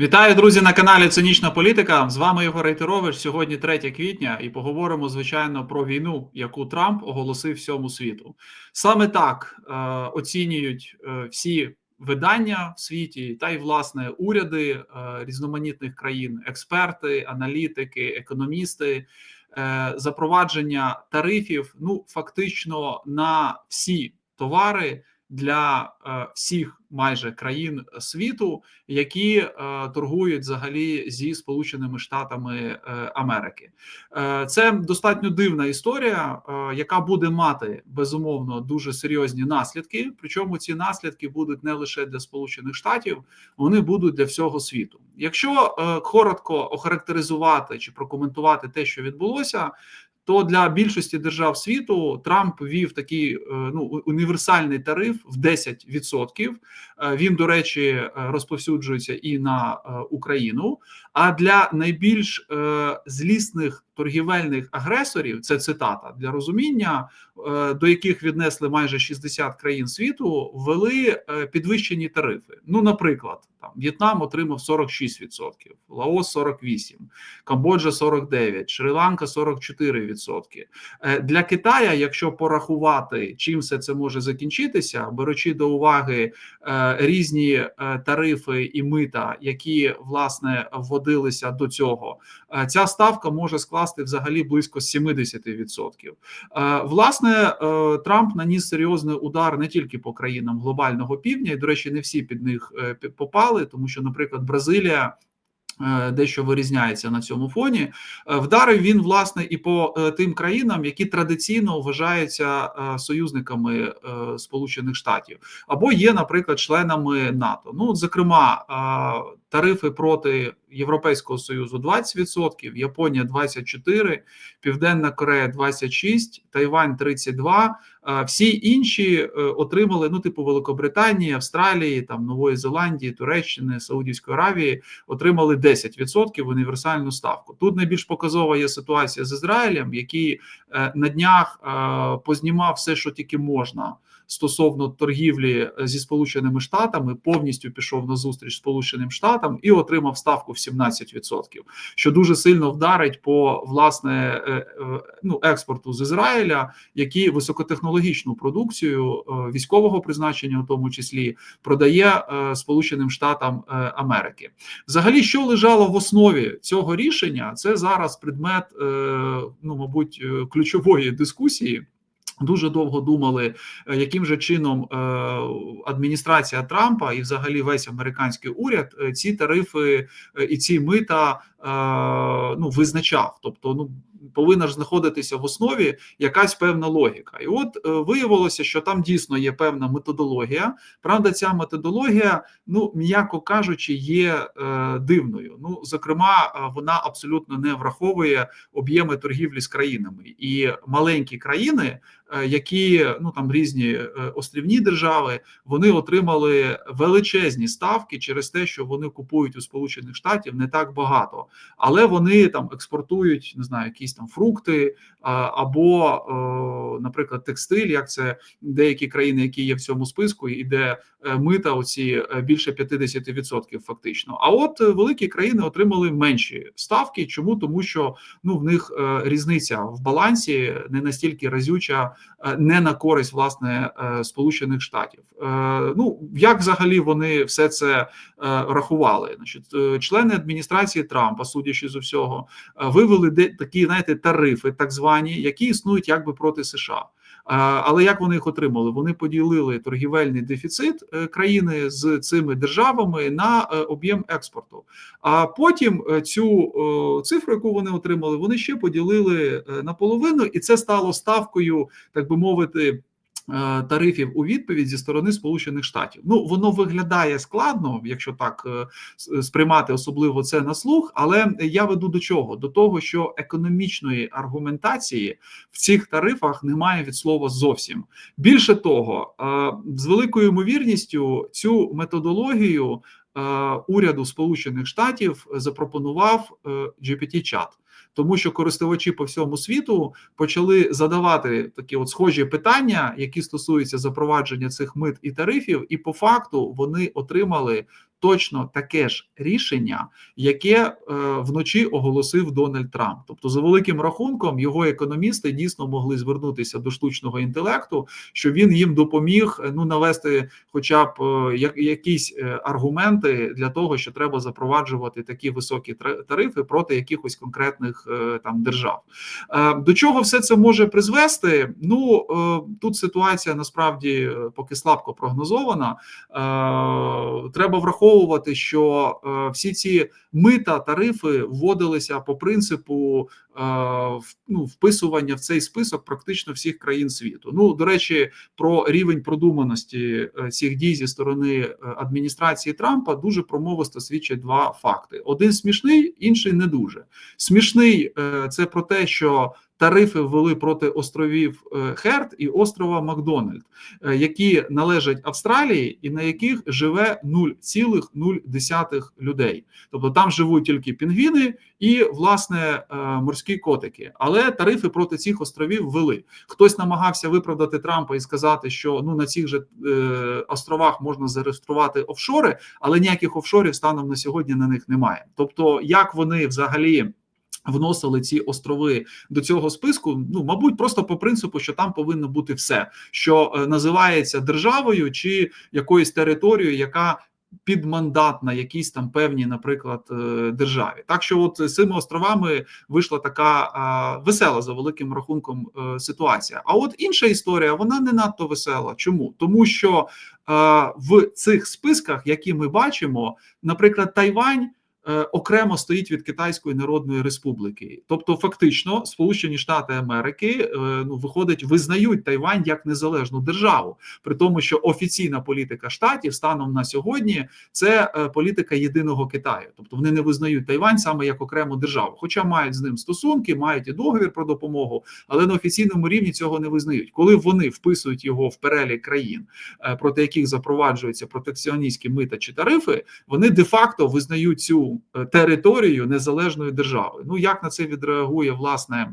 Вітаю, друзі, на каналі Цинічна Політика. З вами Ігор Рейтерович. Сьогодні 3 квітня, і поговоримо звичайно про війну, яку Трамп оголосив всьому світу. Саме так е, оцінюють е, всі видання в світі, та й власне уряди е, різноманітних країн, експерти, аналітики, економісти. Е, запровадження тарифів ну фактично на всі товари для е, всіх майже країн світу, які е, торгують взагалі зі Сполученими Штатами е, Америки. Це достатньо дивна історія, яка буде мати безумовно дуже серйозні наслідки. Причому ці наслідки будуть не лише для Сполучених Штатів, вони будуть для всього світу. Якщо коротко охарактеризувати чи прокоментувати те, що відбулося, то для більшості держав світу Трамп ввів такий е, ну універсальний тариф в 10%. Е, Він, до речі, е, розповсюджується і на Україну. А для найбільш злісних торгівельних агресорів, це цитата для розуміння, до яких віднесли майже 60 країн світу, ввели підвищені тарифи. Ну, наприклад, там В'єтнам отримав 46%, Лаос 48%, Камбоджа 49%, Шрі-Ланка 44%. Е, Для Китая, якщо порахувати, чим все це може закінчитися, беручи до уваги е, різні е, тарифи і мита, які власне вводилися до цього, е, ця ставка може скласти взагалі близько 70%. Е, Власне, Трамп наніс серйозний удар не тільки по країнам глобального півдня, і до речі, не всі під них е, попали, тому що, наприклад, Бразилія. е, Дещо вирізняється на цьому фоні. Е, Вдарив він власне і по е, тим країнам, які традиційно вважаються союзниками Сполучених Штатів, або є, наприклад, членами НАТО. Ну, зокрема, тарифи проти Європейського союзу 20%, Японія 24%, Південна Корея 26%, Тайвань 32%. Е, Всі інші е, отримали, ну, типу Великобританії, Австралії, там Нової Зеландії, Туреччини, Саудівської Аравії, отримали 10% універсальну ставку. Тут найбільш показова є ситуація з Ізраїлем, який е, на днях познімав все, що тільки можна. Стосовно торгівлі зі Сполученими Штатами повністю пішов на зустріч Сполученим Штатам і отримав ставку 17%, що дуже сильно вдарить по власне е, е, ну експорту з Ізраїля, які високотехнологічну продукцію е, військового призначення, у тому числі, продає Сполученим Штатам Америки. Взагалі, що лежало в основі цього рішення, це зараз предмет, ну мабуть, ключової дискусії. Дуже довго думали, е, яким же чином е, адміністрація Трампа і, взагалі, весь американський уряд е, ці тарифи і ці мита ну визначав. Тобто, ну повинна ж знаходитися в основі якась певна логіка. І от е, виявилося, що там дійсно є певна методологія. Правда, ця методологія, ну м'яко кажучи, є е, дивною. Ну, зокрема, е, вона абсолютно не враховує об'єми торгівлі з країнами і маленькі країни, е, які ну там різні е, острівні держави, вони отримали величезні ставки через те, що вони купують у Сполучених Штатів не так багато, але вони там експортують не знаю, якісь там фрукти або, е, наприклад, текстиль, як це деякі країни, які є в цьому списку, і де е, мита оці е, більше 50% фактично. А от великі країни отримали менші ставки. Чому тому, що ну в них різниця в балансі не настільки разюча, не на користь власне Сполучених Штатів. Ну як взагалі вони все це рахували? Значить, члени адміністрації Трампа, судячи з усього, е, вивели де такі, знаєте, тарифи, так звані, які існують якби проти США. Е, Але як вони їх отримали? Вони поділили торгівельний дефіцит е, країни з цими державами на об'єм експорту. А потім цю цифру, яку вони отримали, вони ще поділили наполовину, і це стало ставкою, так би мовити. Е, Тарифів у відповідь зі сторони Сполучених Штатів. Ну воно виглядає складно, якщо так е, сприймати особливо це на слух. Але я веду до чого? До того, що економічної аргументації в цих тарифах немає від слова зовсім. Більше того, е, з великою ймовірністю цю методологію е, уряду Сполучених Штатів запропонував е, GPT-чат. Тому що користувачі по всьому світу почали задавати такі от схожі питання, які стосуються запровадження цих мит і тарифів, і по факту вони отримали точно таке ж рішення, яке е, вночі оголосив Дональд Трамп. Тобто, за великим рахунком, його економісти дійсно могли звернутися до штучного інтелекту, що він їм допоміг ну навести, хоча б е, якісь е, аргументи для того, що треба запроваджувати такі високі тарифи проти якихось конкретних е, там держав. Е, до чого все це може призвести? Ну е, тут ситуація насправді е, поки слабко прогнозована. Е, треба враховувати враховувати, що е, всі ці мита тарифи вводилися по принципу е, ну, вписування в цей список практично всіх країн світу. Ну до речі, про рівень продуманості е, цих дій зі сторони е, адміністрації Трампа дуже промовисто свідчать два факти: один смішний, інший не дуже смішний. Це про те, що тарифи ввели проти островів Херт і острова Макдональд, які належать Австралії, і на яких живе 0,0 людей. Тобто там живуть тільки пінгвіни і власне е, морські котики. Але тарифи проти цих островів ввели. Хтось намагався виправдати Трампа і сказати, що ну на цих же островах можна зареєструвати офшори, але ніяких офшорів станом на сьогодні на них немає. Тобто, як вони взагалі. Вносили ці острови до цього списку. Ну, мабуть, просто по принципу, що там повинно бути все, що е, називається державою чи якоюсь територією, яка підмандатна якійсь там певній, наприклад, е, державі. Так що, от з цими островами вийшла така весела за великим рахунком е, ситуація. А от інша історія, вона не надто весела. Чому? Тому що а, в цих списках, які ми бачимо, наприклад, Тайвань. Е, окремо стоїть від Китайської Народної Республіки, тобто фактично Сполучені Штати Америки е, ну виходить, визнають Тайвань як незалежну державу, при тому, що офіційна політика штатів станом на сьогодні це е, політика єдиного Китаю, тобто вони не визнають Тайвань саме як окрему державу, хоча мають з ним стосунки, мають і договір про допомогу, але на офіційному рівні цього не визнають. Коли вони вписують його в перелік країн, проти яких запроваджуються протекціоністські мита чи тарифи, вони де факто визнають цю. Е, територію незалежної держави. Ну як на це відреагує власне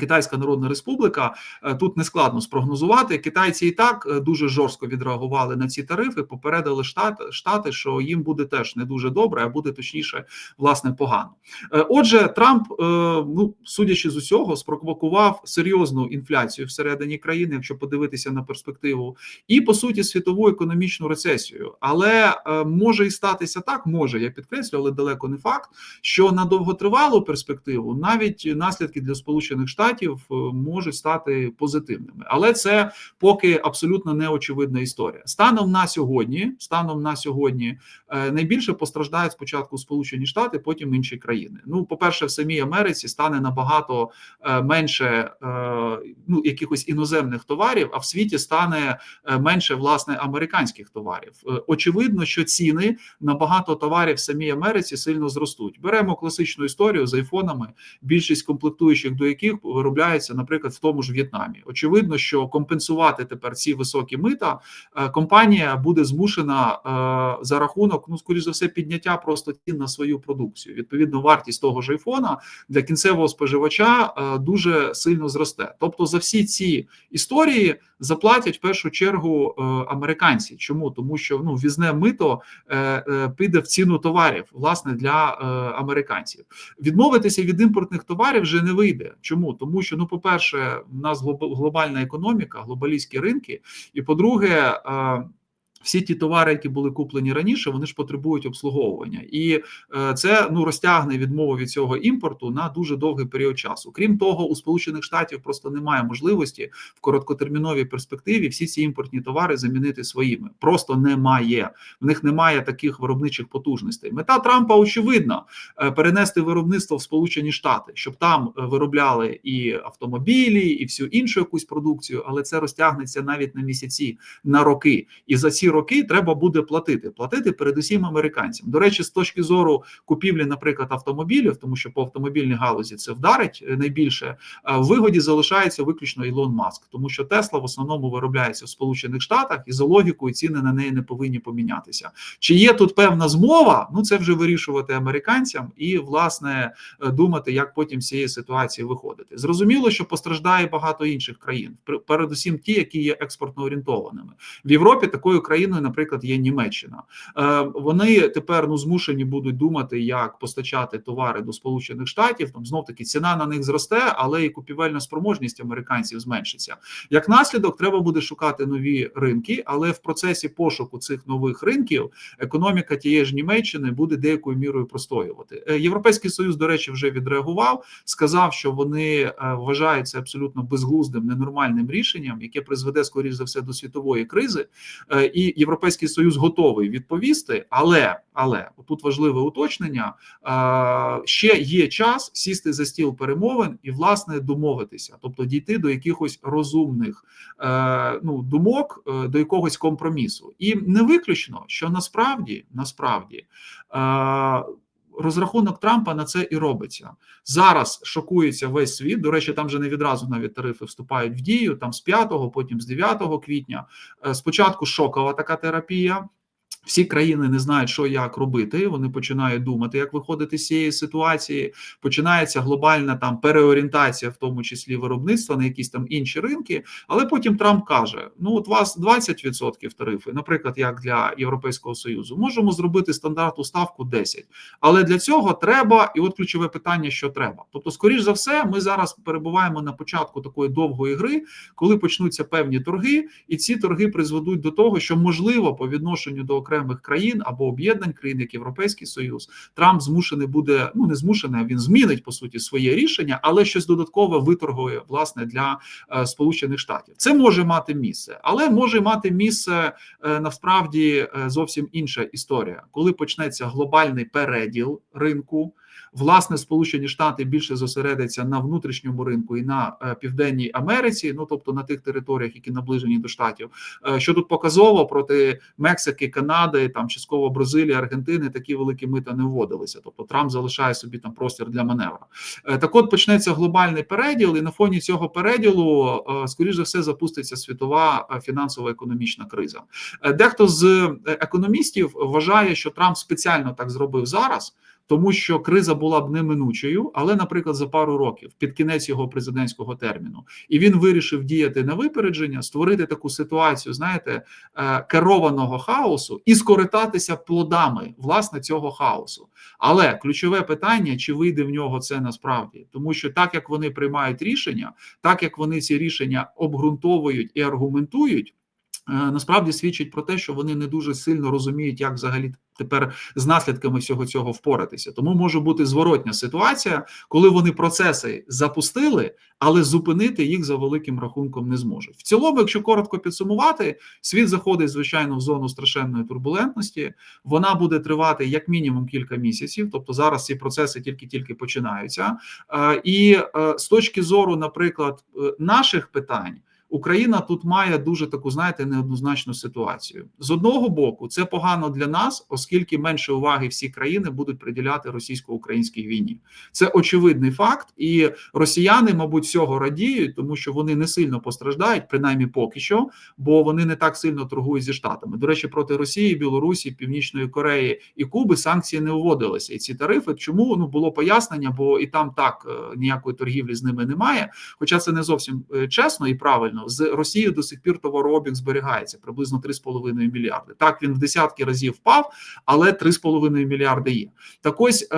Китайська Народна Республіка е, тут не складно спрогнозувати. Китайці і так е, дуже жорстко відреагували на ці тарифи. Попередили штати, штати, що їм буде теж не дуже добре, а буде точніше, власне, погано. Отже, Трамп, ну судячи з усього, спровокував серйозну інфляцію всередині країни, якщо подивитися на перспективу, і по суті світову економічну рецесію. Але може і статися так, може я підкреслю, але далеко не факт, що на довготривалу перспективу навіть наслідки для сполучених штатів е, можуть стати позитивними, але це поки абсолютно неочевидна історія. Станом на сьогодні, станом на сьогодні, е, найбільше постраждають спочатку Сполучені Штати, потім інші країни. Ну, по перше, в самій Америці стане набагато е, менше ну якихось іноземних товарів, а в світі стане менше власне американських товарів. Очевидно, що ціни на багато товарів в самій Америці сильно зростуть. Беремо класичну історію з айфонами, більшість комплектуючих до яких виробляється, наприклад, в тому ж В'єтнамі. Очевидно, що компенсувати тепер ці високі мита е, компанія буде змушена е, за рахунок, ну скоріш за все, підняття просто цін на свою продукцію. Відповідно, вартість того ж айфона для кінцевого споживача е, дуже сильно зросте. Тобто, за всі ці історії заплатять в першу чергу американці. Чому тому, що ну візне мито піде в ціну товарів, власне, для американців. Відмовитися від імпортних товарів вже не вийде. Чому тому, що ну, по перше, в нас глобальна економіка, глобалістські ринки, і по-друге, всі ті товари, які були куплені раніше, вони ж потребують обслуговування, і е, це ну розтягне відмову від цього імпорту на дуже довгий період часу. Крім того, у Сполучених Штатів просто немає можливості в короткотерміновій перспективі всі ці імпортні товари замінити своїми. Просто немає. В них немає таких виробничих потужностей. Мета Трампа очевидна е, перенести виробництво в Сполучені Штати, щоб там е, виробляли і автомобілі, і всю іншу якусь продукцію, але це розтягнеться навіть на місяці, на роки, і за ці роки треба буде платити. Платити передусім американцям. До речі, з точки зору купівлі, наприклад, автомобілів, тому що по автомобільній галузі це вдарить е, найбільше. е, В вигоді залишається виключно Ілон Маск, тому що Тесла в основному виробляється в Сполучених Штатах, і за логікою ціни на неї не повинні помінятися. Чи є тут певна змова? Ну це вже вирішувати американцям і власне е, думати, як потім з цієї ситуації виходити. Зрозуміло, що постраждає багато інших країн, пер- передусім ті, які є експортно орієнтованими. В Європі такою країною, наприклад, є Німеччина. Е, Вони тепер ну змушені будуть думати, як постачати товари до Сполучених Штатів. Там знов таки ціна на них зросте, але і купівельна спроможність американців зменшиться. Як наслідок, треба буде шукати нові ринки, але в процесі пошуку цих нових ринків економіка тієї ж Німеччини буде деякою мірою простоювати. Е, Європейський союз, до речі, вже відреагував, сказав, що вони е, вважають абсолютно безглуздим, ненормальним рішенням, яке призведе скоріш за все до світової кризи. Е, Європейський союз готовий відповісти, але але тут важливе уточнення. е, Ще є час сісти за стіл перемовин і власне домовитися, тобто дійти до якихось розумних е, ну думок, е, до якогось компромісу, і не виключно, що насправді насправді. Розрахунок Трампа на це і робиться зараз. Шокується весь світ. До речі, там вже не відразу навіть тарифи вступають в дію. Там з 5, потім з 9 квітня. Е, Спочатку шокова така терапія. Всі країни не знають, що як робити. Вони починають думати, як виходити з цієї ситуації. Починається глобальна там переорієнтація, в тому числі виробництва на якісь там інші ринки. Але потім Трамп каже: ну от вас 20% тарифи, наприклад, як для Європейського союзу, можемо зробити стандартну ставку 10%. Але для цього треба, і от ключове питання: що треба. Тобто, скоріш за все, ми зараз перебуваємо на початку такої довгої гри, коли почнуться певні торги, і ці торги призведуть до того, що можливо по відношенню до окремих країн або об'єднань країн, як Європейський Союз, Трамп змушений буде, ну не змушений, він змінить по суті своє рішення, але щось додаткове виторгує власне для е, Сполучених Штатів. Це може мати місце, але може мати місце е, насправді е, зовсім інша історія, коли почнеться глобальний переділ ринку. Власне, Сполучені Штати більше зосередяться на внутрішньому ринку і на е, південній Америці, ну тобто на тих територіях, які наближені до штатів. Е, що тут показово проти Мексики, Канади, там частково Бразилії, Аргентини такі великі мита не вводилися. Тобто Трамп залишає собі там простір для маневра. Е, Так, от почнеться глобальний переділ, і на фоні цього переділу, скоріш за все, запуститься світова фінансово-економічна криза. Дехто з економістів вважає, що Трамп спеціально так зробив зараз. Тому що криза була б неминучою, але, наприклад, за пару років під кінець його президентського терміну, і він вирішив діяти на випередження, створити таку ситуацію, знаєте, е, керованого хаосу і скористатися плодами власне цього хаосу. Але ключове питання: чи вийде в нього це насправді, тому що так як вони приймають рішення, так як вони ці рішення обґрунтовують і аргументують. Е, Насправді свідчить про те, що вони не дуже сильно розуміють, як взагалі тепер з наслідками всього цього впоратися. Тому може бути зворотня ситуація, коли вони процеси запустили, але зупинити їх за великим рахунком не зможуть. В цілому, якщо коротко підсумувати, світ заходить звичайно в зону страшенної турбулентності. Вона буде тривати як мінімум кілька місяців. Тобто зараз ці процеси тільки-тільки починаються. Е, І е, з точки зору, наприклад, наших питань. Україна тут має дуже таку, знаєте, неоднозначну ситуацію. З одного боку, це погано для нас, оскільки менше уваги всі країни будуть приділяти російсько-українській війні. Це очевидний факт, і росіяни, мабуть, цього радіють, тому що вони не сильно постраждають, принаймні поки що, бо вони не так сильно торгують зі штатами. До речі, проти Росії, Білорусі, Північної Кореї і Куби санкції не вводилися. І ці тарифи, чому ну було пояснення, бо і там так е, ніякої торгівлі з ними немає. Хоча це не зовсім е, чесно і правильно. З Росією до сих пір товарообіг зберігається приблизно 3,5 мільярди. Так він в десятки разів впав, але 3,5 мільярди є. Так ось е,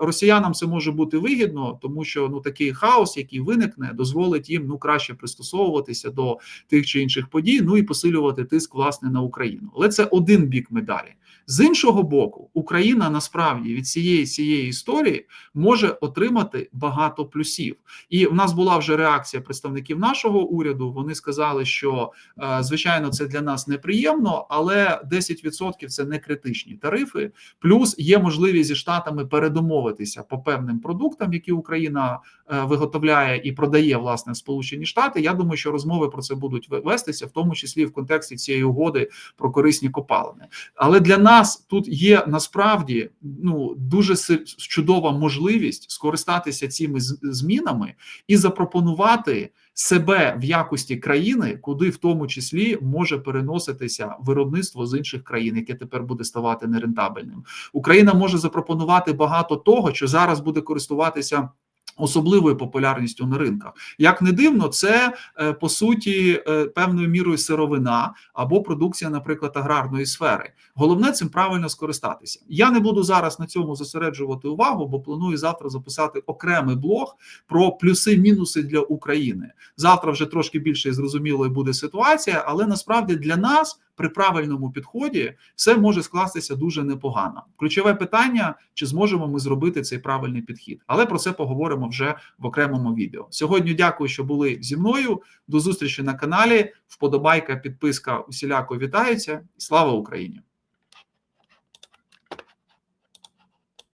росіянам це може бути вигідно, тому що ну такий хаос, який виникне, дозволить їм ну краще пристосовуватися до тих чи інших подій, ну і посилювати тиск власне на Україну. Але це один бік медалі. З іншого боку, Україна насправді від цієї цієї історії може отримати багато плюсів. І в нас була вже реакція представників нашого уряду. Вони сказали, що е, звичайно це для нас неприємно, але 10% – це не критичні тарифи. Плюс є можливість зі штатами передомовитися по певним продуктам, які Україна е, виготовляє і продає власне в Сполучені Штати. Я думаю, що розмови про це будуть вестися, в тому числі в контексті цієї угоди про корисні копалини. Але для нас тут є насправді ну дуже чудова можливість скористатися цими змінами і запропонувати себе в якості країни, куди в тому числі може переноситися виробництво з інших країн, яке тепер буде ставати нерентабельним. Україна може запропонувати багато того, що зараз буде користуватися. Особливою популярністю на ринках, як не дивно, це е, по суті е, певною мірою сировина або продукція, наприклад, аграрної сфери. Головне цим правильно скористатися. Я не буду зараз на цьому зосереджувати увагу, бо планую завтра записати окремий блог про плюси-мінуси для України. Завтра вже трошки більше зрозумілою буде ситуація, але насправді для нас при правильному підході все може скластися дуже непогано. Ключове питання: чи зможемо ми зробити цей правильний підхід? Але про це поговоримо вже в окремому відео. Сьогодні дякую, що були зі мною. До зустрічі на каналі. Вподобайка, підписка усіляко вітаються. Слава Україні!